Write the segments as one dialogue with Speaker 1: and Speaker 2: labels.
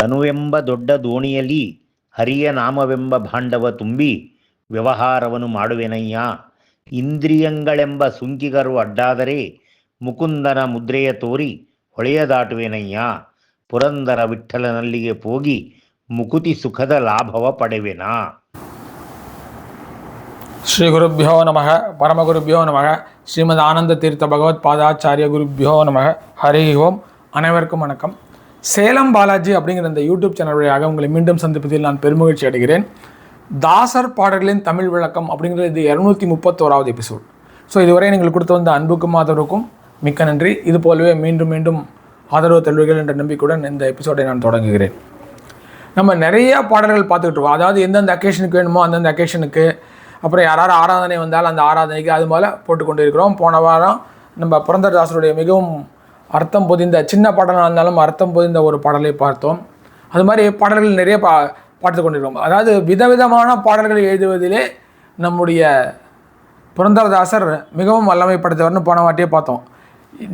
Speaker 1: ತನುವೆಂಬ ದೊಡ್ಡ ದೋಣಿಯಲ್ಲಿ ಹರಿಯ ನಾಮವೆಂಬ ಭಾಂಡವ ತುಂಬಿ ವ್ಯವಹಾರವನ್ನು ಮಾಡುವೆನಯ್ಯ ಇಂದ್ರಿಯಗಳೆಂಬ ಸುಂಕಿಗರು ಅಡ್ಡಾದರೆ ಮುಕುಂದನ ಮುದ್ರೆಯ ತೋರಿ ಹೊಳೆಯ ದಾಟುವೆನಯ್ಯ ಪುರಂದರ ವಿಠ್ಠಲನಲ್ಲಿಗೆ ಹೋಗಿ ಮುಕುತಿ ಸುಖದ ಲಾಭವ ಪಡೆವೆನಾ
Speaker 2: ஸ்ரீ குருப்பியோ நம பரமகுருப்பியோ நம ஸ்ரீமத் ஆனந்த தீர்த்த பகவத் பாதாச்சாரிய குருப்பியோ நம ஹரி ஓம் அனைவருக்கும் வணக்கம் சேலம் பாலாஜி அப்படிங்கிற இந்த யூடியூப் சேனல் வழியாக உங்களை மீண்டும் சந்திப்பதில் நான் பெருமகிழ்ச்சி அடைகிறேன். தாசர் பாடல்களின் தமிழ் விளக்கம் அப்படிங்கிறது இது இரநூத்தி முப்பத்தோராவது எபிசோட் ஸோ இதுவரை நீங்கள் கொடுத்து வந்த அன்புக்கும் ஆதரவுக்கும் மிக்க நன்றி. இது போலவே மீண்டும் மீண்டும் ஆதரவு தருவீர்கள் என்ற நம்பிக்கையுடன் இந்த எபிசோடை நான் தொடங்குகிறேன். நம்ம நிறைய பாடல்கள் பார்த்துக்கிட்டு இருக்கோம். அதாவது எந்தெந்த அக்கேஷனுக்கு வேணுமோ அந்தந்த அக்கேஷனுக்கு அப்புறம் யாராவது ஆராதனை வந்தால் அந்த ஆராதனைக்கு அது போல் போட்டுக்கொண்டு இருக்கிறோம் போன வாரம் நம்ம புரந்தரதாசருடைய மிகவும் அர்த்தம் புதிந்த சின்ன பாடலாக இருந்தாலும் அர்த்தம் புதிந்த ஒரு பாடலை பார்த்தோம். அது மாதிரி பாடல்கள் நிறைய பா பார்த்து கொண்டிருக்கோம் அதாவது விதவிதமான பாடல்களை எழுதுவதிலே நம்முடைய புரந்தரதாசர் மிகவும் வல்லமை படைத்தவர்னு போன வாட்டியே பார்த்தோம்.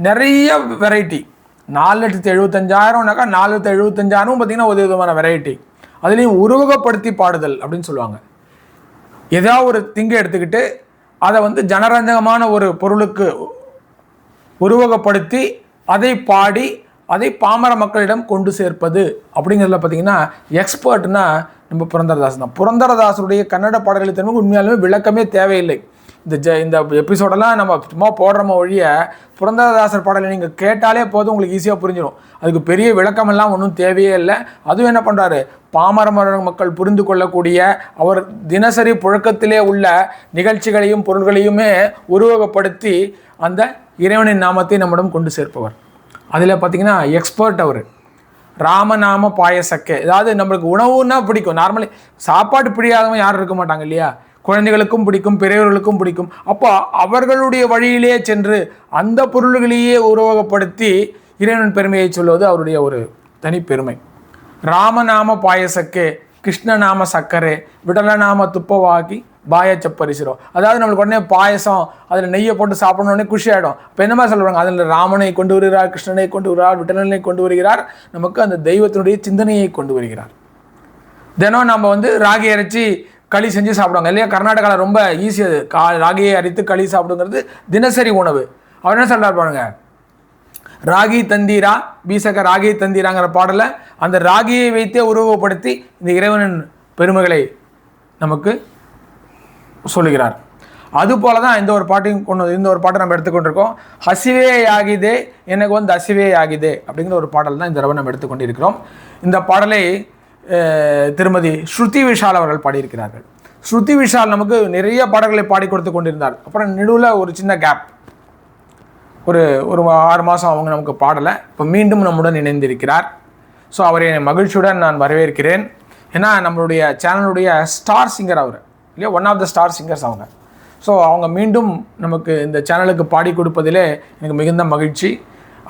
Speaker 2: நிறைய வெரைட்டி நாலு லட்சத்து எழுபத்தஞ்சாயிரம்னாக்கா நாலு லட்சத்து எழுபத்தஞ்சாயிரம் பார்த்திங்கன்னா ஒரு விதமான வெரைட்டி அதுலேயும் உருவகப்படுத்தி பாடுதல் அப்படின்னு சொல்லுவாங்க. ஏதாவது ஒரு திங்கை எடுத்துக்கிட்டு அதை வந்து ஜனரஞ்சகமான ஒரு பொருளுக்கு உருவகப்படுத்தி அதை பாடி அதை பாமர மக்களிடம் கொண்டு சேர்ப்பது அப்படிங்கிறதுல பார்த்தீங்கன்னா எக்ஸ்பர்ட்னா நம்ம புரந்தரதாசன் தான். புரந்தரதாசருடைய கன்னட பாடல்களை தன்மைக்கு உண்மையாலுமே விளக்கமே தேவையில்லை. இந்த ஜ இந்த எபிசோடெல்லாம் நம்ம சும்மா போடுறோம ஒழிய புரந்தரதாசர் பாடலை நீங்கள் கேட்டாலே போதும் உங்களுக்கு ஈஸியாக புரிஞ்சிடும் அதுக்கு பெரிய விளக்கமெல்லாம் ஒன்றும் தேவையே இல்லை. அதுவும் என்ன பண்ணுறாரு பாமர மக்கள் புரிந்து கொள்ளக்கூடிய அவர் தினசரி புழக்கத்திலே உள்ள நிகழ்ச்சிகளையும் பொருள்களையுமே உருவகப்படுத்தி அந்த இறைவனின் நாமத்தை நம்மிடம் கொண்டு சேர்ப்பவர். அதில் பார்த்தீங்கன்னா எக்ஸ்பர்ட் அவர். ராமநாம பாயசக்கே. அதாவது நம்மளுக்கு உணவுன்னா பிடிக்கும். நார்மலி சாப்பாடு பிடிக்காதவங்க யாரும் இருக்க மாட்டாங்க இல்லையா? குழந்தைகளுக்கும் பிடிக்கும் பெரியவர்களுக்கும் பிடிக்கும். அப்போ அவர்களுடைய வழியிலே சென்று அந்த பொருள்களையே உருவகப்படுத்தி இறைவன் பெருமையை சொல்வது அவருடைய ஒரு தனி பெருமை. ராமநாம பாயசக்கே கிருஷ்ணநாம சக்கரை விடலநாம துப்பவாக்கி பாய சப்பரிசிரோ. அதாவது நம்மளுக்கு உடனே பாயசம் அதில் நெய்யை போட்டு சாப்பிடணுன்னே குஷி ஆகிடும் இப்போ என்ன மாதிரி சொல்கிறாங்க அதில் ராமனை கொண்டு வருகிறார் கிருஷ்ணனை கொண்டு வருகிறார் விட்டலனை கொண்டு வருகிறார். நமக்கு அந்த தெய்வத்தினுடைய சிந்தனையை கொண்டு வருகிறார். தினம் நம்ம வந்து ராகி இறைச்சி களி செஞ்சு சாப்பிடுவாங்க இல்லையா? கர்நாடகாவில் ரொம்ப ஈஸி அது. கா ராகியை அரைத்து களி சாப்பிடுங்கிறது தினசரி உணவு. அவர் என்ன சொல்கிறார் பாருங்க? ராகி தந்தீரா பீசக ராகி தந்தீராங்கிற பாடலை அந்த ராகியை வைத்தே உருவப்படுத்தி இந்த இறைவனின் பெருமைகளை நமக்கு சொல்லுகிறார். அதுபோல தான் இந்த ஒரு பாட்டையும் கொண்டு இந்த ஒரு பாட்டை நம்ம எடுத்துக்கொண்டிருக்கோம். ஹசிவே ஆகிதே எனக்கு வந்து ஹசிவே ஆகிதே அப்படிங்கிற ஒரு பாடல் தான் இந்த தடவை நம்ம எடுத்துக்கொண்டிருக்கிறோம். இந்த பாடலை திருமதி ஸ்ருதி விஷால் அவர்கள் பாடியிருக்கிறார்கள். ஸ்ருதி விஷால் நமக்கு நிறைய பாடல்களை பாடி கொடுத்து கொண்டிருந்தார். அப்புறம் நடுவில் ஒரு சின்ன கேப் ஒரு ஒரு ஆறு மாதம் அவங்க நமக்கு பாடலை. இப்போ மீண்டும் நம்முடன் இணைந்திருக்கிறார். ஸோ அவரை மகிழ்ச்சியுடன் நான் வரவேற்கிறேன். ஏன்னா நம்மளுடைய சேனலுடைய ஸ்டார் சிங்கர் அவர். இல்லையா? One of the star singers அவங்க. ஸோ அவங்க மீண்டும் நமக்கு இந்த சேனலுக்கு பாடி கொடுப்பதிலே எனக்கு மிகுந்த மகிழ்ச்சி.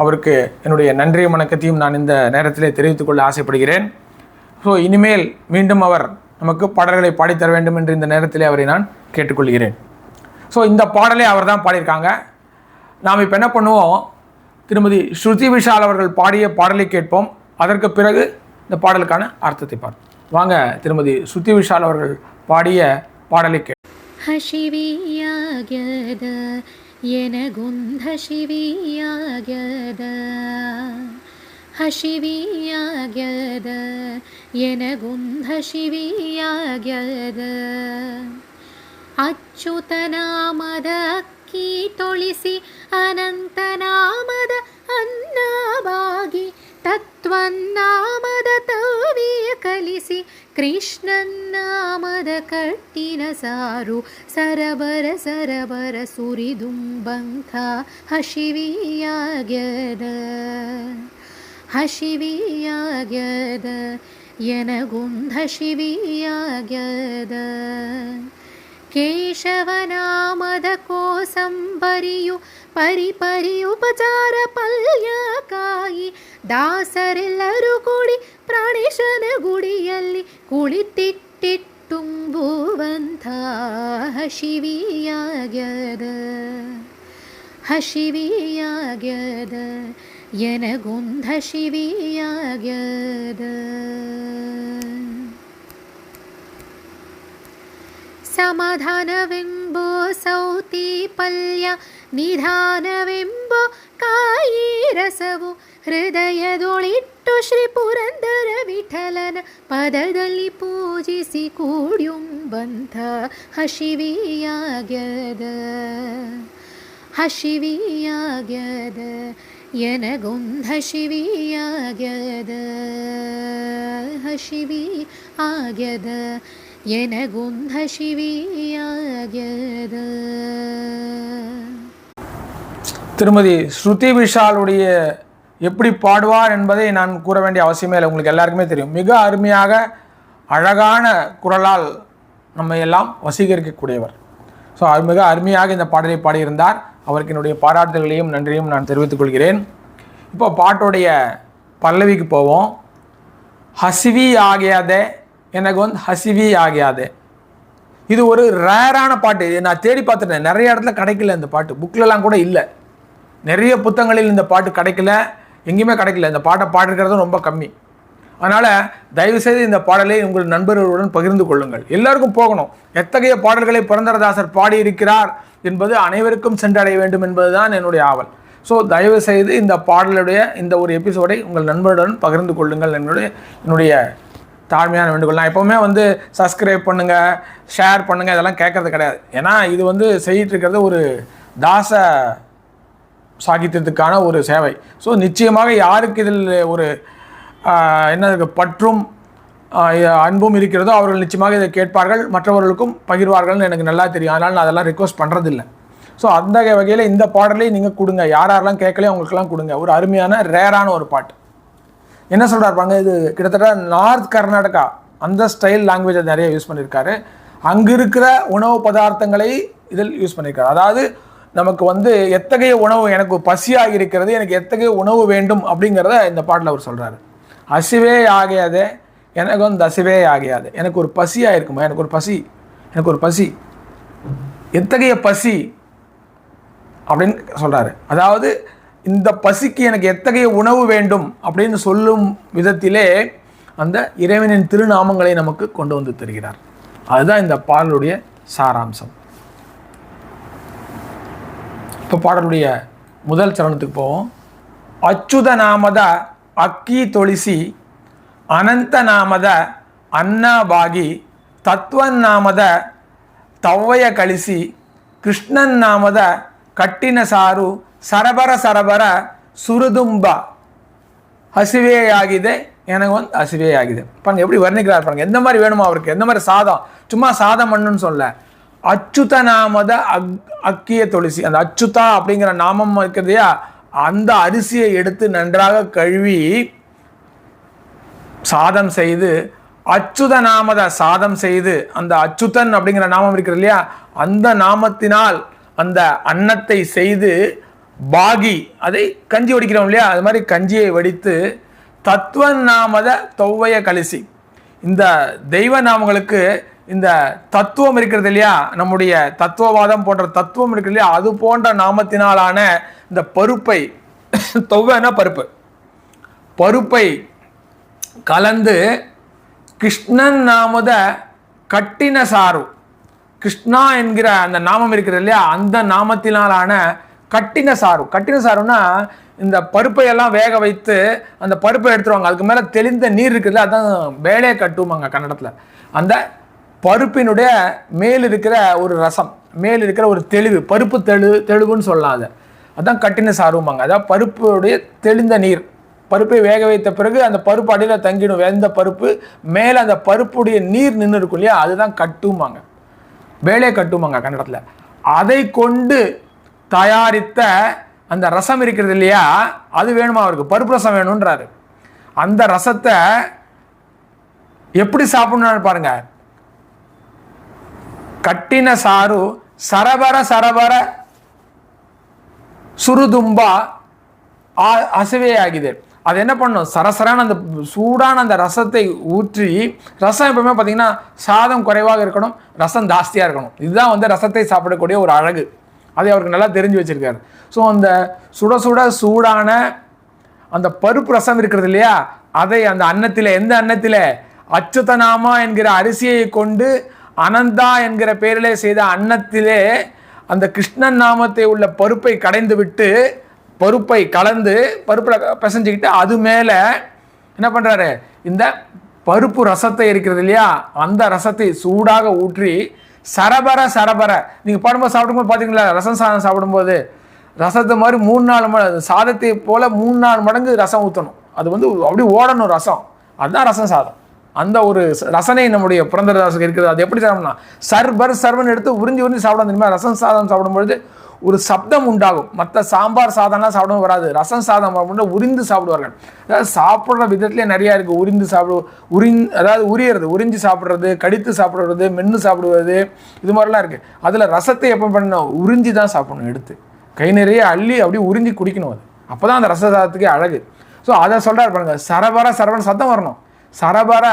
Speaker 2: அவருக்கு என்னுடைய நன்றி வணக்கத்தையும் நான் இந்த நேரத்திலே தெரிவித்துக்கொள்ள ஆசைப்படுகிறேன். ஸோ இனிமேல் மீண்டும் அவர் நமக்கு பாடல்களை பாடித்தர வேண்டும் என்று இந்த நேரத்திலே அவரை நான் கேட்டுக்கொள்கிறேன் ஸோ இந்த பாடலை அவர் தான் பாடியிருக்காங்க நாம் இப்போ என்ன பண்ணுவோம் திருமதி ஸ்ருதி விஷால் அவர்கள் பாடிய பாடலை கேட்போம் அதற்கு பிறகு இந்த பாடலுக்கான அர்த்தத்தை பார்ப்போம் வாங்க திருமதி ஸ்ருதி விஷால் அவர்கள் பாடிய பாடலை கே
Speaker 3: ಹಸಿವಿಯಾಗ್ಯದ ಎನಗುಂಧ ಶಿವಿಯಾಗ್ಯದ ಹಸಿವಿಯಾಗ್ಯದ ಎನಗುಂಧ ಶಿವಿಯಾಗ್ಯದ ಅಚ್ಯುತನಾಮದ ಅಕ್ಕಿ ತೊಳಿಸಿ ಅನಂತನಾಮದ ಅನ್ನವಾಗಿ ತತ್ವನ್ನಾಮದ ತವಿಯ ಕಲಿಸಿ ಕೃಷ್ಣನ್ನಾಮದ ಕಟ್ಟಿನ ಸಾರು, ಸರಬರ ಸರಬರ ಸುರಿದುಂಬಂಥ ಹಸಿವಿಯಾಗ್ಯದ. ಹಸಿವಿಯಾಗ್ಯದ ಎನಗುಂಧ ಶಿವಿಯಾಗ್ಯದ ಕೇಶವನಾಮದ ಕೋಸಂಬರಿಯು ಪರಿ ಪರಿ ಉಪಚಾರ ಪಲ್ಯಕಾಯಿ ದಾಸರೆಲ್ಲರೂ ಕೂಡಿ ಪ್ರಾಣೇಶನ ಗುಡಿಯಲ್ಲಿ ಕುಳಿತಿಟ್ಟಿಟ್ಟುಂಬುವಂಥ ಹಸಿವಿಯಾಗ್ಯದ ಹಸಿವಿಯಾಗ್ಯದ எனಗೊಂದ ಶಿವಿಯಾಗ್ಯದ ಸಮಾಧಾನವೆಂಬೋ ಸೌತಿ ಪಲ್ಯ ನಿಧಾನವೆಂಬೋ ಕಾಯಿ ರಸವು ಹೃದಯದೊಳಿಟ್ಟು ಶ್ರೀ ಪುರಂದರ ವಿಠಲನ ಪದದಲ್ಲಿ ಪೂಜಿಸಿ ಕೂಡ್ಯುಂಬಂಥ ಹಸಿವಿಯಾಗ್ಯದ ಹಸಿವಿಯಾಗ್ಯದ ಎನಗೊಂದು ಹಸಿವಿಯಾಗ್ಯದ ಹಸಿವಿ ಆಗ್ಯದ ಎನಗೊಂದು ಹಸಿವಿಯಾಗ್ಯದ
Speaker 2: திருமதி ஸ்ருதி விஷாலுடைய எப்படி பாடுவார் என்பதை நான் கூற வேண்டிய அவசியமே இல்லை உங்களுக்கு எல்லாருக்குமே தெரியும் மிக அருமையாக அழகான குரலால் நம்ம எல்லாம் வசீகரிக்கக்கூடியவர் ஸோ அது மிக அருமையாக இந்த பாடலை பாடியிருந்தார் அவருக்கு என்னுடைய பாராட்டுதல்களையும் நன்றியும் நான் தெரிவித்துக் கொள்கிறேன். இப்போ பாட்டுடைய பல்லவிக்கு போவோம். ஹசிவி ஆகியாதே எனக்கு வந்து ஹசிவி ஆகியாதே. இது ஒரு ரேரான பாட்டு. இது நான் தேடி பார்த்துட்டேன். நிறைய இடத்துல கிடைக்கல இந்த பாட்டு. புக்கிலலாம் கூட இல்லை. நிறைய புத்தகங்களில் இந்த பாட்டு கிடைக்கல. எங்கேயுமே கிடைக்கல. இந்த பாட்டை பாடிருக்கிறதும் ரொம்ப கம்மி. அதனால் தயவுசெய்து இந்த பாடலை உங்கள் நண்பர்களுடன் பகிர்ந்து கொள்ளுங்கள். எல்லாருக்கும் போகணும். எத்தகைய பாடல்களை புரந்தரதாசர் பாடியிருக்கிறார் என்பது அனைவருக்கும் சென்றடைய வேண்டும் என்பதுதான் என்னுடைய ஆவல். ஸோ தயவுசெய்து இந்த பாடலுடைய இந்த ஒரு எபிசோடை உங்கள் நண்பருடன் பகிர்ந்து கொள்ளுங்கள் என்னுடைய என்னுடைய தாழ்மையான வேண்டுகோள். நான் எப்போவுமே வந்து சப்ஸ்கிரைப் பண்ணுங்கள் ஷேர் பண்ணுங்கள் இதெல்லாம் கேட்கறது கிடையாது. ஏன்னா இது வந்து செய்யிட்டு இருக்கிறது ஒரு தாச சாகித்யத்துக்கான ஒரு சேவை. ஸோ நிச்சயமாக யாருக்கு இதில் ஒரு என்ன இருக்குது பற்றும் அன்பும் இருக்கிறதோ அவர்கள் நிச்சயமாக இதை கேட்பார்கள். மற்றவர்களுக்கும் பகிர்வார்கள்னு எனக்கு நல்லா தெரியும். அதனால் நான் அதெல்லாம் ரிக்வஸ்ட் பண்ணுறதில்ல ஸோ அந்த வகையில் இந்த பாடலையும் நீங்கள் கொடுங்க. யார் யாரெல்லாம் கேட்கலையோ அவங்களுக்கெல்லாம் கொடுங்க. ஒரு அருமையான ரேரான ஒரு பாட்டு. என்ன சொல்கிறார் பாருங்க இது கிட்டத்தட்ட நார்த் கர்நாடகா அந்த ஸ்டைல் லாங்குவேஜை நிறைய யூஸ் பண்ணியிருக்காரு அங்கே இருக்கிற உணவு பதார்த்தங்களை இதில் யூஸ் பண்ணியிருக்காரு அதாவது நமக்கு வந்து எத்தகைய உணவு எனக்கு பசியாக இருக்கிறது எனக்கு எத்தகைய உணவு வேண்டும் அப்படிங்கிறத இந்த பாட்டில் அவர் சொல்கிறாரு அசிவே ஆகியாதே எனக்கு வந்து அசிவே ஆகியாது எனக்கு ஒரு பசியாக இருக்குமா எனக்கு ஒரு பசி. எனக்கு ஒரு பசி. எத்தகைய பசி? அப்படின்னு சொல்கிறாரு அதாவது இந்த பசிக்கு எனக்கு எத்தகைய உணவு வேண்டும் அப்படின்னு சொல்லும் விதத்திலே அந்த இறைவனின் திருநாமங்களை நமக்கு கொண்டு வந்து தருகிறார். அதுதான் இந்த பாடலுடைய சாராம்சம். இப்போ பாடலுடைய முதல் சரணத்துக்கு போவோம். அச்சுத நாமதா ಅಕ್ಕಿ ತೊಳಿಸಿ ಅನಂತ ನಾಮದ ಅನ್ನ ಬಾಗಿ ತತ್ವನ್ನಾಮದ ತವ್ವಯ ಕಳಿಸಿ ಕೃಷ್ಣನ್ ನಾಮದ ಕಟ್ಟಿನ ಸಾರು ಸರಬರ ಸರಬರ ಸುರುದುಂಬ ಹಸಿವೆಯಾಗಿದೆ எனக்கு வந்து ಹಸಿವೆಯಾಗಿದೆ பாருங்க எப்படி வர்ணிக்கிறார் பாருங்க எந்த மாதிரி வேணுமோ அவருக்கு எந்த மாதிரி சாதம் சும்மா சாதம் பண்ணுன்னு சொல்ல அச்சுத நாமத அக் அக்கிய துளசி அந்த அச்சுதா அப்படிங்கிற நாமம் இருக்கிறதையா அந்த அரிசியை எடுத்து நன்றாக கழுவி சாதம் செய்து அச்சுத நாமத சாதம் செய்து அந்த அச்சுதன் அப்படிங்கிற நாமம் இருக்கிறது இல்லையா? அந்த நாமத்தினால் அந்த அன்னத்தை செய்து பாகி அதை கஞ்சி வடிக்கிறோம் இல்லையா? அது மாதிரி கஞ்சியை வடித்து தத்துவ நாமத தொவ்வைய கலிசி. இந்த தெய்வ நாமங்களுக்கு இந்த தத்துவம் இருக்கிறது இல்லையா? நம்முடைய தத்துவவாதம் போன்ற தத்துவம் இருக்கு இல்லையா? அது போன்ற நாமத்தினாலான இந்த பருப்பை தொவ்வைனா பருப்பு. பருப்பை கலந்து கிருஷ்ணன் நாமத கட்டின சாரு கிருஷ்ணா என்கிற அந்த நாமம் இருக்கிறது இல்லையா? அந்த நாமத்தினாலான கட்டின சாரு கட்டின சாருன்னா இந்த பருப்பை எல்லாம் வேக வைத்து அந்த பருப்பை எடுத்துருவாங்க. அதுக்கு மேலே தெளிந்த நீர் இருக்குதுல்ல அதுதான் வேலையை கட்டுவாங்க கன்னடத்தில். அந்த பருப்பினுடைய மேல் இருக்கிற ஒரு ரசம் மேல் இருக்கிற ஒரு தெளிவு பருப்பு தெளு தெளிவுன்னு சொல்லலாம் அதை அதுதான் கட்டின சாருவாங்க அதான் பருப்புடைய தெளிந்த நீர். பருப்பை வேக வைத்த பிறகு அந்த பருப்பு அடியில் தங்கிடும். வெந்த பருப்பு மேலே அந்த பருப்புடைய நீர் நின்று இருக்கும் இல்லையா? அதுதான் கட்டுமாங்க வேலையை கட்டுமாங்க கன்னடத்தில். அதை கொண்டு தயாரித்த அந்த ரசம் இருக்கிறது இல்லையா? அது வேணுமா அவருக்கு? பருப்பு ரசம் வேணுன்றாரு அந்த ரசத்தை எப்படி சாப்பிடணும்னு பாருங்கள் கட்டின சாரு சரபர சரபர சுருதும்பா ஆ- அசைவேயாகுது அது என்ன பண்ணும்? சரசரான அந்த சூடான அந்த ரசத்தை ஊற்றி ரசம் எப்பவுமே பார்த்தீங்கன்னா சாதம் குறைவாக இருக்கணும் ரசம் ஜாஸ்தியாக இருக்கணும். இதுதான் வந்து ரசத்தை சாப்பிடக்கூடிய ஒரு அழகு. அதை அவருக்கு நல்லா தெரிஞ்சு வச்சுருக்காரு. ஸோ அந்த சுட சுட சூடான அந்த பருப்பு ரசம் இருக்கிறது இல்லையா? அதை அந்த அன்னத்தில் எந்த அன்னத்தில்? அச்சுதனாமா என்கிற அரிசியை கொண்டு அனந்தா என்கிற பெயரிலே செய்த அன்னத்திலே அந்த கிருஷ்ணன் நாமத்தை உள்ள பருப்பை கடைந்து விட்டு பருப்பை கலந்து பருப்பில் பிசைஞ்சுக்கிட்டு அது மேலே என்ன பண்ணுறாரு இந்த பருப்பு ரசத்தை இருக்கிறது இல்லையா? அந்த ரசத்தை சூடாக ஊற்றி சரபர சரபர. நீங்கள் பாடும்போது சாப்பிடும்போது பார்த்தீங்களா ரசம் சாதம் சாப்பிடும்போது ரசத்தை மாதிரி மூணு நாலு மடங்கு சாதத்தை போல் மூணு நாலு மடங்கு ரசம் ஊற்றணும் அது வந்து அப்படியே ஓடணும் ரசம். அதுதான் ரசம் சாதம். அந்த ஒரு ரசனை நம்முடைய புரந்தரதாசுக்கு இருக்குது அது எப்படி சாப்பிடணும்னா சர்பர் சர்வன் எடுத்து உறிஞ்சி உறிஞ்சி சாப்பிட தெரியுமா? ரசம் சாதம் சாப்பிடும்பொழுது ஒரு சப்தம் உண்டாகும். மற்ற சாம்பார் சாதம்லாம் சாப்பிடவும் வராது. ரசம் சாதம் அப்படின்னா உரிந்து சாப்பிடுவார்கள். அதாவது சாப்பிட்ற விதத்துலேயே நிறையா இருக்குது உரிந்து சாப்பிடு உரிந் அதாவது உரியறது. உறிஞ்சி சாப்பிட்றது கடித்து சாப்பிடுறது மென்று சாப்பிடுவது இது மாதிரிலாம் இருக்குது அதில் ரசத்தை எப்போ பண்ணணும்? உறிஞ்சி தான் சாப்பிடணும் எடுத்து. கை நிறைய அள்ளி அப்படியே உறிஞ்சி குடிக்கணும் அது. அப்போ தான் அந்த ரச சாதத்துக்கே அழகு. ஸோ அதை சொல்கிறார் பாருங்க. சரபர சரவன் சத்தம் வரணும். சரபர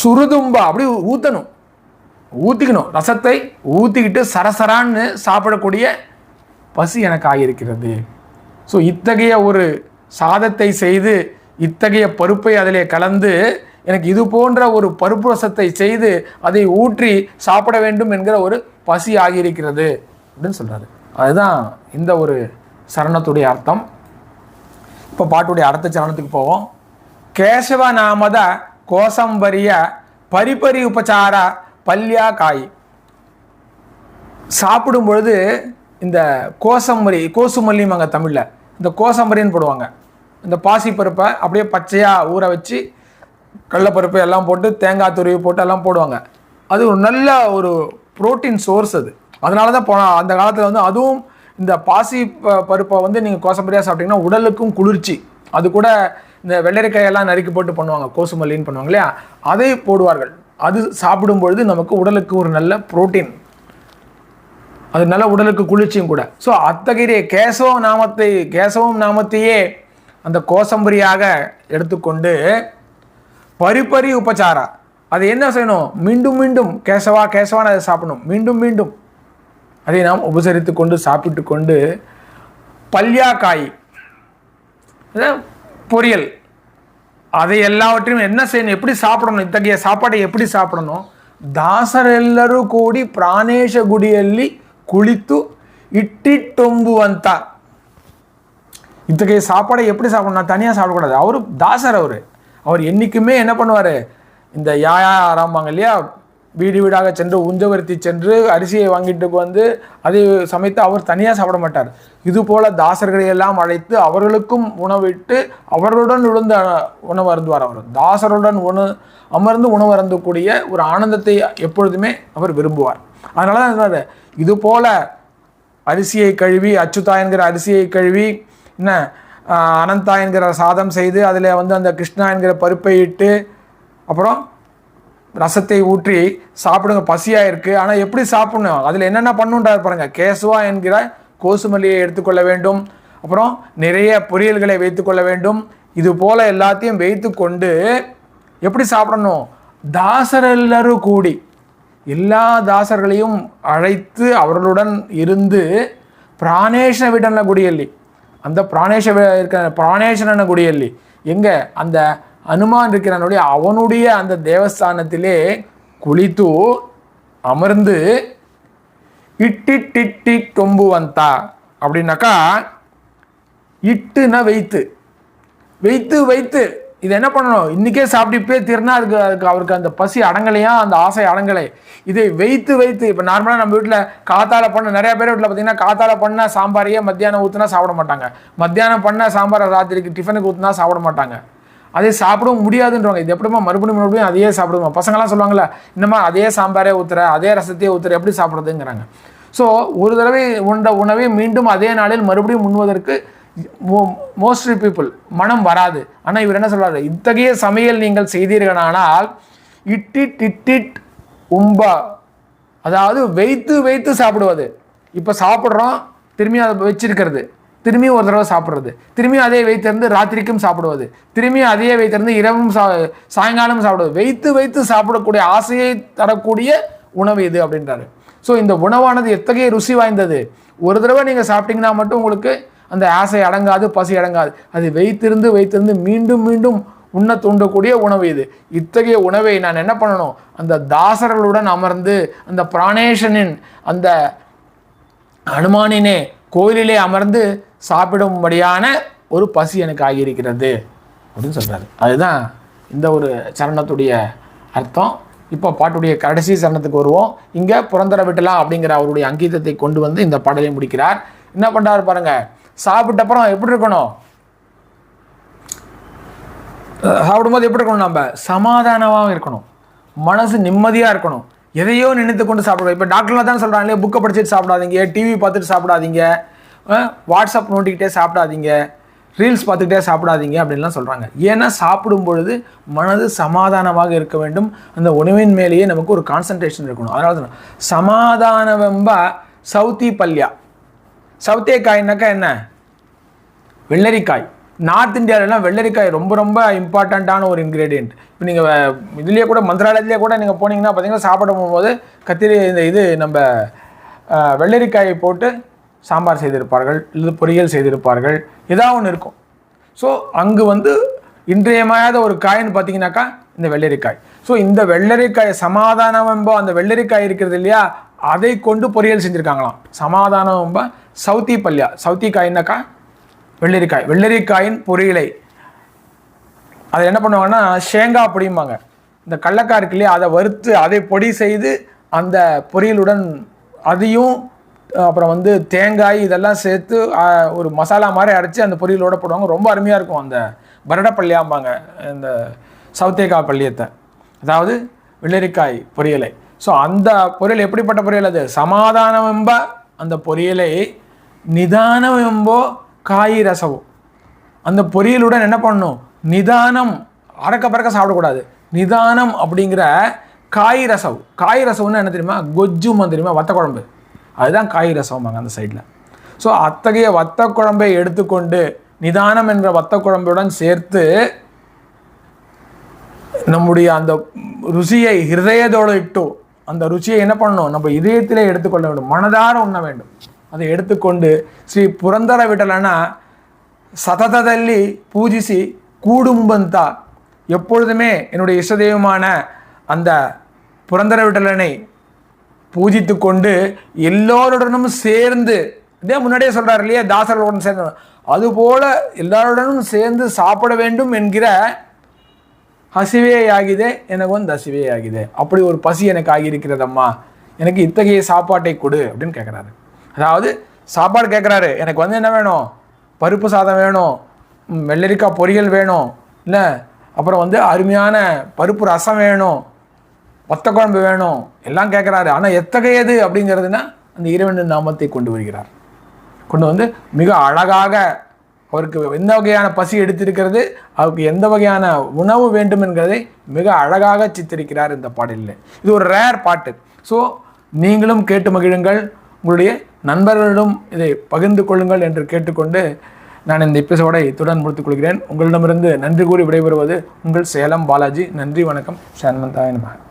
Speaker 2: சுருதும்பா அப்படி ஊற்றணும் ஊற்றிக்கணும் ரசத்தை ஊற்றிக்கிட்டு சரசரான்னு சாப்பிடக்கூடிய பசி எனக்கு ஆகியிருக்கிறது ஸோ இத்தகைய ஒரு சாதத்தை செய்து இத்தகைய பருப்பை அதிலே கலந்து எனக்கு இது போன்ற ஒரு பருப்பு ரசத்தை செய்து அதை ஊற்றி சாப்பிட வேண்டும் என்கிற ஒரு பசி ஆகியிருக்கிறது அப்படின்னு சொல்கிறாரு அதுதான் இந்த ஒரு சரணத்துடைய அர்த்தம். இப்போ பாட்டுடைய அடுத்த சரணத்துக்கு போவோம். கேசவ நாமத கோசம்பரிய பரிபரி உபச்சார பல்யா காய் சாப்பிடும் பொழுது இந்த கோசம்பரி கோசுமல்லிமாங்க தமிழில் இந்த கோசம்பரின்னு போடுவாங்க. இந்த பாசிப்பருப்பை அப்படியே பச்சையாக ஊற வச்சு கடலப்பருப்பு எல்லாம் போட்டு தேங்காய் துருவி போட்டு எல்லாம் போடுவாங்க. அது ஒரு நல்ல ஒரு புரோட்டீன் சோர்ஸ் அது. அதனால தான் போன அந்த காலத்தில் வந்து அதுவும் இந்த பாசி ப- பருப்பை வந்து நீங்கள் கோசம்பரியாக சாப்பிட்டீங்கன்னா உடலுக்கும் குளிர்ச்சி. அது கூட இந்த வெள்ளரிக்காயெல்லாம் நறுக்கி போட்டு பண்ணுவாங்க கோசுமல்லின்னு பண்ணுவாங்க இல்லையா? அதை போடுவார்கள். அது சாப்பிடும் பொழுது நமக்கு உடலுக்கு ஒரு நல்ல புரோட்டீன் அது நல்ல உடலுக்கு குளிர்ச்சியும் கூட. ஸோ அத்தகைய கேசவ நாமத்தை கேசவம் நாமத்தையே அந்த கோசம்பரியாக எடுத்துக்கொண்டு பரிப்பரி உபச்சாரா. அது என்ன செய்யணும்? மீண்டும் மீண்டும் கேசவா கேசவான்னு அதை சாப்பிடணும். மீண்டும் மீண்டும் அதை நாம் உபசரித்து கொண்டு சாப்பிட்டு கொண்டு பல்யாக்காய் பொரியல் அதை எல்லாவற்றையும் என்ன செய்யணும் எப்படி சாப்பிடணும் இத்தகைய சாப்பாடை எப்படி சாப்பிடணும் ದಾಸರೆಲ್ಲರೂ ಕೂಡಿ ಪ್ರಾಣೇಶ ಗುಡಿಯಲ್ಲಿ ಕುಳಿತು ಇಟ್ಟಿಟ್ಟೊಂಬುವಂತ இத்தகைய சாப்பாடை எப்படி சாப்பிடணும் நான் தனியாக சாப்பிடக்கூடாது அவர் தாசர் அவர் அவர் என்றைக்குமே என்ன பண்ணுவார் இந்த யாயா ஆரம்பாங்க இல்லையா வீடு வீடாக சென்று உஞ்சவர்த்தி சென்று அரிசியை வாங்கிட்டு வந்து அதை சமைத்து அவர் தனியாக சாப்பிட மாட்டார். இது போல தாசர்களை எல்லாம் அழைத்து அவர்களுக்கும் உணவிட்டு அவர்களுடன் விழுந்த உணவு அருந்துவார் அவர். தாசருடன் உணவு அமர்ந்து உணவு அருந்தக்கூடிய ஒரு ஆனந்தத்தை எப்பொழுதுமே அவர் விரும்புவார். அதனால தான் இது போல அரிசியை கழுவி அச்சுதா என்கிற அரிசியை கழுவி என்ன அனந்தா என்கிற சாதம் செய்து அதில் வந்து அந்த கிருஷ்ணா என்கிற பருப்பை இட்டு அப்புறம் ரசத்தை ஊற்றி சாப்பிடுங்க. பசியாக இருக்குது ஆனால் எப்படி சாப்பிடணும்? அதில் என்னென்ன பண்ணுன்றார் பாருங்கள் கேசுவா என்கிற கோசுமல்லியை எடுத்துக்கொள்ள வேண்டும். அப்புறம் நிறைய பொரியல்களை வைத்துக்கொள்ள வேண்டும். இது போல் எல்லாத்தையும் வைத்துக்கொண்டு எப்படி சாப்பிடணும்? தாசரெல்லரும் கூடி எல்லா தாசர்களையும் அழைத்து அவர்களுடன் இருந்து பிராணேஷன விடன குடியல்லி. அந்த பிராணேஷ வி- இருக்கிற பிராணேஷன குடியல்லி. எங்கே? அந்த அனுமான் இருக்கிறனுடைய அவனுடைய அந்த தேவஸ்தானத்திலே குளித்து அமர்ந்து இட்டிட்டிட்டி தொம்புவந்தா. அப்படின்னாக்கா இட்டுனா வைத்து. வைத்து வைத்து. இது என்ன பண்ணணும்? இன்றைக்கே சாப்பிட்டு தீர்னா அதுக்கு அதுக்கு அவருக்கு அந்த பசி அடங்கலையா? அந்த ஆசை அடங்கலை. இதை வைத்து வைத்து. இப்போ நார்மலாக நம்ம வீட்டில் காத்தால பண்ண நிறைய பேர் வீட்டில் பார்த்தீங்கன்னா காத்தால பண்ண சாம்பாரையே மத்தியானம் ஊற்றுனா சாப்பிட மாட்டாங்க. மத்தியானம் பண்ண சாம்பாரை ராத்திரிக்கு டிஃபனுக்கு ஊற்றுனா சாப்பிட மாட்டாங்க. அதே சாப்பிடவும் முடியாதுன்றவங்க. இது எப்படிமா மறுபடியும் மறுபடியும் அதையே சாப்பிடுமா? பசங்களாம் சொல்லுவாங்கல்ல இன்னமா அதே சாம்பாரே ஊற்றுற அதே ரசத்தையே ஊத்துற எப்படி சாப்பிட்றதுங்கிறாங்க. ஸோ ஒரு தடவை உண்ட உணவை மீண்டும் அதே நாளில் மறுபடியும் உண்ணுவதற்கு மோஸ்ட்லி பீப்புள் மனம் வராது. ஆனால் இவர் என்ன சொல்கிறாரு இத்தகைய சமையல் நீங்கள் செய்தீர்களானால் இட்டிட் இட்டிட் உம்பா அதாவது வைத்து வைத்து சாப்பிடுவது. இப்போ சாப்பிட்றோம் திரும்பி அதை வச்சிருக்கிறது. திரும்பியும் ஒரு தடவை சாப்பிட்றது. திரும்பியும் அதே வைத்திருந்து ராத்திரிக்கும் சாப்பிடுவது. திரும்பியும் அதையே வைத்திருந்து இரவும் சா சாயங்காலம் சாப்பிடுவது. வைத்து வைத்து சாப்பிடக்கூடிய ஆசையை தரக்கூடிய உணவு இது அப்படின்றாரு. ஸோ இந்த உணவானது எத்தகைய ருசி வாய்ந்தது? ஒரு தடவை நீங்கள் சாப்பிட்டீங்கன்னா மட்டும் உங்களுக்கு அந்த ஆசை அடங்காது பசி அடங்காது. அது வைத்திருந்து வைத்திருந்து மீண்டும் மீண்டும் உண்ண தூண்டக்கூடிய உணவு இது. இத்தகைய உணவை நான் என்ன பண்ணணும்? அந்த தாசர்களுடன் அமர்ந்து அந்த பிராணேஷனின் அந்த அனுமானினே கோயிலிலே அமர்ந்து சாப்பிடும்படியான ஒரு பசி எனக்கு ஆகியிருக்கிறது அப்படின்னு சொல்கிறாரு அதுதான் இந்த ஒரு சரணத்துடைய அர்த்தம். இப்போ பாட்டுடைய கடைசி சரணத்துக்கு வருவோம். இங்கே புறந்தர விட்டலாம் அப்படிங்கிற அவருடைய அங்கீதத்தை கொண்டு வந்து இந்த பாடலை முடிக்கிறார். என்ன பண்ணுறாரு பாருங்கள் சாப்பிட்ட அப்புறம் எப்படி இருக்கணும்? சாப்பிடும்போது எப்படி இருக்கணும் நம்ம? சமாதானமாக இருக்கணும். மனசு நிம்மதியாக இருக்கணும். எதையோ நினைத்து கொண்டு சாப்பிடுவோம். இப்போ டாக்டர்லாம் தான் சொல்கிறாங்க இல்லையா? புக்கை படிச்சுட்டு சாப்பிடாதீங்க டிவி பார்த்துட்டு சாப்பிடாதீங்க. வாட்ஸ்அப் நோண்டிக்கிட்டே சாப்பிடாதீங்க. ரீல்ஸ் பார்த்துக்கிட்டே சாப்பிடாதீங்க அப்படின்லாம் சொல்கிறாங்க ஏன்னா சாப்பிடும் பொழுது மனது சமாதானமாக இருக்க வேண்டும். அந்த உணவின் மேலேயே நமக்கு ஒரு கான்சன்ட்ரேஷன் இருக்கணும். அதனால தான் சமாதானவெம்ப சவுத்தி பல்யா. சவுத்தேக்காய்னாக்கா என்ன? வெள்ளரிக்காய். நார்த் இந்தியாவிலலாம் வெள்ளரிக்காய் ரொம்ப ரொம்ப இம்பார்ட்டண்ட்டான ஒரு இன்க்ரீடியன்ட் இப்போ நீங்கள் இதுலேயே கூட மந்திராலயத்திலேயே கூட நீங்கள் போனீங்கன்னா பார்த்தீங்கன்னா சாப்பிட போகும்போது கத்திரி இந்த இது நம்ம வெள்ளரிக்காயை போட்டு சாம்பார் செய்திருப்பார்கள் இல்லை பொரியல் செய்திருப்பார்கள் ஏதாவது ஒன்று இருக்கும். ஸோ அங்கு வந்து இன்றியமையாத ஒரு காய்னு பார்த்தீங்கன்னாக்கா இந்த வெள்ளரிக்காய். ஸோ இந்த வெள்ளரிக்காய் சமாதானம் என்போ அந்த வெள்ளரிக்காய் இருக்கிறது இல்லையா அதை கொண்டு பொரியல் செஞ்சுருக்காங்களாம். சமாதானம் என்ப சவுத்தி பல்லியா. சவுத்தி காயின்னாக்கா வெள்ளரிக்காய். வெள்ளரிக்காயின் பொரியலை. அதை என்ன பண்ணுவாங்கன்னா ஷேங்கா பொடியும்பாங்க இந்த கடலக்காய் இருக்கு இல்லையா அதை வறுத்து அதை பொடி செய்து அந்த பொரியலுடன் அதையும் அப்புறம் வந்து தேங்காய் இதெல்லாம் சேர்த்து ஒரு மசாலா மாதிரி அரைச்சி அந்த பொரியலோட போடுவாங்க. ரொம்ப அருமையாக இருக்கும் அந்த பரடப்பள்ளியாம்பாங்க இந்த சவுத்தேக்காய் பள்ளியத்தை. அதாவது வெள்ளரிக்காய் பொரியலை. ஸோ அந்த பொரியல் எப்படிப்பட்ட பொரியல் அது? சமாதானம் அந்த பொரியலை நிதானம் என்போ காய் ரசவோ. அந்த பொரியலுடன் என்ன பண்ணணும் நிதானம் அறக்க பறக்க சாப்பிடக்கூடாது. நிதானம் அப்படிங்கிற காய் ரசம் காய் ரசம்னு என்ன தெரியுமா? கொஜ்ஜுமா தெரியுமா? வத்த குழம்பு அதுதான் காய் ரசம்பாங்க அந்த சைடில் ஸோ அத்தகைய வத்த குழம்பை எடுத்துக்கொண்டு நிதானம் என்ற வத்த குழம்புடன் சேர்த்து நம்முடைய அந்த ருசியை ஹிருதயத்தோடு இட்டு அந்த ருச்சியை என்ன பண்ணணும்? நம்ம இதயத்திலே எடுத்துக்கொள்ள வேண்டும். மனதார உண்ண வேண்டும். அதை எடுத்துக்கொண்டு ஸ்ரீ புரந்தர விட்டலனா சதததல்லி பூஜிசி கூடும்பந்தா. எப்பொழுதுமே என்னுடைய இஷ்டதெய்வமான அந்த புரந்தர விட்டலனை பூஜித்து கொண்டு எல்லோருடனும் சேர்ந்து இதே முன்னாடியே சொல்கிறார் இல்லையா தாசர்களுடன் சேர்ந்து. அதுபோல் எல்லாருடனும் சேர்ந்து சாப்பிட வேண்டும் என்கிற ஹசிவே ஆகிதே எனக்கு வந்து ஹசிவே ஆகிதே அப்படி ஒரு பசி எனக்கு ஆகியிருக்கிறதம்மா. எனக்கு இத்தகைய சாப்பாட்டை கொடு அப்படின்னு கேட்குறாரு அதாவது சாப்பாடு கேட்குறாரு எனக்கு வந்து என்ன வேணும்? பருப்பு சாதம் வேணும் வெள்ளரிக்காய் பொரியல் வேணும் இல்லை அப்புறம் வந்து அருமையான பருப்பு ரசம் வேணும் வத்த குழம்பு வேணும். எல்லாம் கேட்குறாரு ஆனால் எத்தகையது அப்படிங்கிறதுனா அந்த இறைவனின் நாமத்தை கொண்டு வருகிறார். கொண்டு வந்து மிக அழகாக அவருக்கு எந்த வகையான பசி எடுத்திருக்கிறது அவருக்கு எந்த வகையான உணவு வேண்டும் என்கிறதை மிக அழகாக சித்தரிக்கிறார் இந்த பாடலில். இது ஒரு ரேர் பாட்டு. ஸோ நீங்களும் கேட்டு மகிழுங்கள். உங்களுடைய நண்பர்களிடம் இதை பகிர்ந்து கொள்ளுங்கள் என்று கேட்டுக்கொண்டு நான் இந்த எபிசோடை இத்துடன் முடித்துக் கொள்கிறேன். உங்களிடமிருந்து நன்றி கூறி விடைபெறுவது உங்கள் சேலம் பாலாஜி. நன்றி வணக்கம். சன்மந்தாயன் மகன்